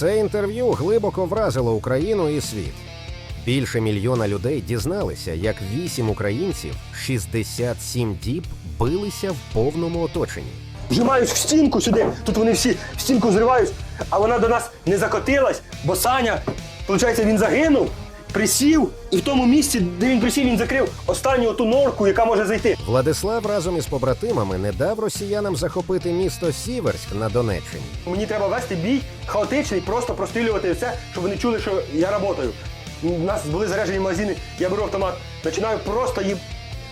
Це інтерв'ю глибоко вразило Україну і світ. Більше мільйона людей дізналися, як вісім українців 67 діб билися в повному оточенні. Вжимають в стінку сюди. Тут вони всі в стінку зривають, а вона до нас не закотилась, бо Саня, виходить, він загинув, присів, і в тому місці, де він присів, він закрив останню ту норку, яка може зайти. Владислав разом із побратимами не дав росіянам захопити місто Сіверськ на Донеччині. Мені треба вести бій хаотичний, просто прострілювати все, щоб вони чули, що я працюю. У нас були заряджені магазини, я беру автомат, починаю просто їм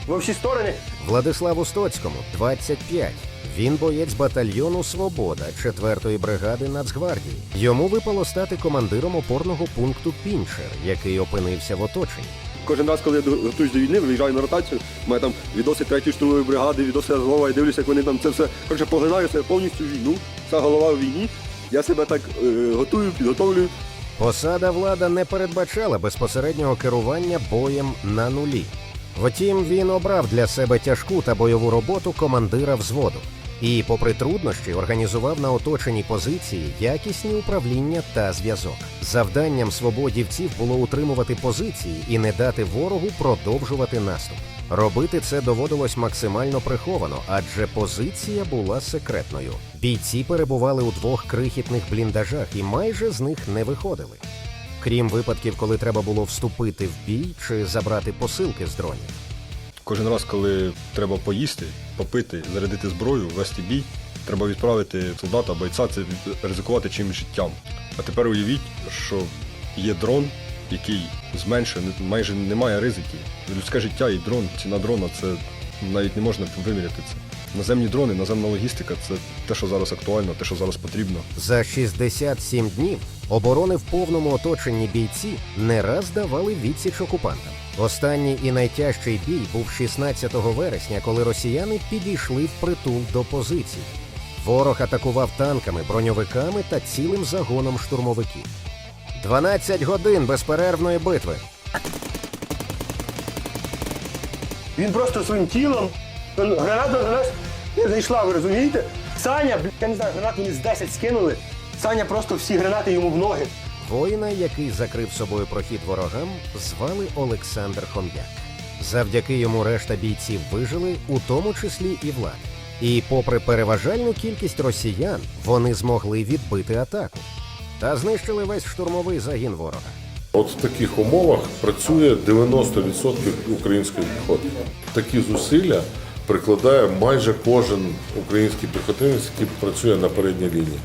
во всі сторони. Владиславу Стоцькому 25. Він боєць батальйону Свобода 4-ї бригади Нацгвардії. Йому випало стати командиром опорного пункту Пінчер, який опинився в оточенні. Кожен раз, коли я готуюсь до війни, виїжджаю на ротацію, у мене там відоси третьої штурмової бригади, відоси Азова, я дивлюся, як вони там це все коротше, поглинаю себе повністю війну. Вся голова в війні. Я себе так е, готую, підготовлюю. Посада влада не передбачала безпосереднього керування боєм на нулі. Втім, він обрав для себе тяжку та бойову роботу командира взводу. І, попри труднощі, організував на оточеній позиції якісні управління та зв'язок. Завданням свободівців було утримувати позиції і не дати ворогу продовжувати наступ. Робити це доводилось максимально приховано, адже позиція була секретною. Бійці перебували у двох крихітних бліндажах і майже з них не виходили. Крім випадків, коли треба було вступити в бій чи забрати посилки з дронів. Кожен раз, коли треба поїсти, попити, зарядити зброю, вести бій, треба відправити солдата, бойця, це ризикувати чимось життям. А тепер уявіть, що є дрон, який зменшує, майже немає ризиків. Людське життя і дрон, ціна дрона це навіть не можна виміряти це. Наземні дрони, наземна логістика це те, що зараз актуально, те, що зараз потрібно. За 67 днів оборони в повному оточенні бійці не раз давали відсіч окупантам. Останній і найтяжчий бій був 16 вересня, коли росіяни підійшли в притул до позицій. Ворог атакував танками, броньовиками та цілим загоном штурмовиків. 12 годин безперервної битви. Він просто своїм тілом. Граната до нас не зайшла, ви розумієте? Саня, я не знаю, гранат з 10 скинули. Саня просто всі гранати йому в ноги. Воїна, який закрив собою прохід ворогам, звали Олександр Хом'як. Завдяки йому решта бійців вижили, у тому числі і влад. І, попри переважальну кількість росіян, вони змогли відбити атаку та знищили весь штурмовий загін ворога. От в таких умовах працює 90% української піхоти. Такі зусилля прикладає майже кожен український піхотинець, який працює на передній лінії.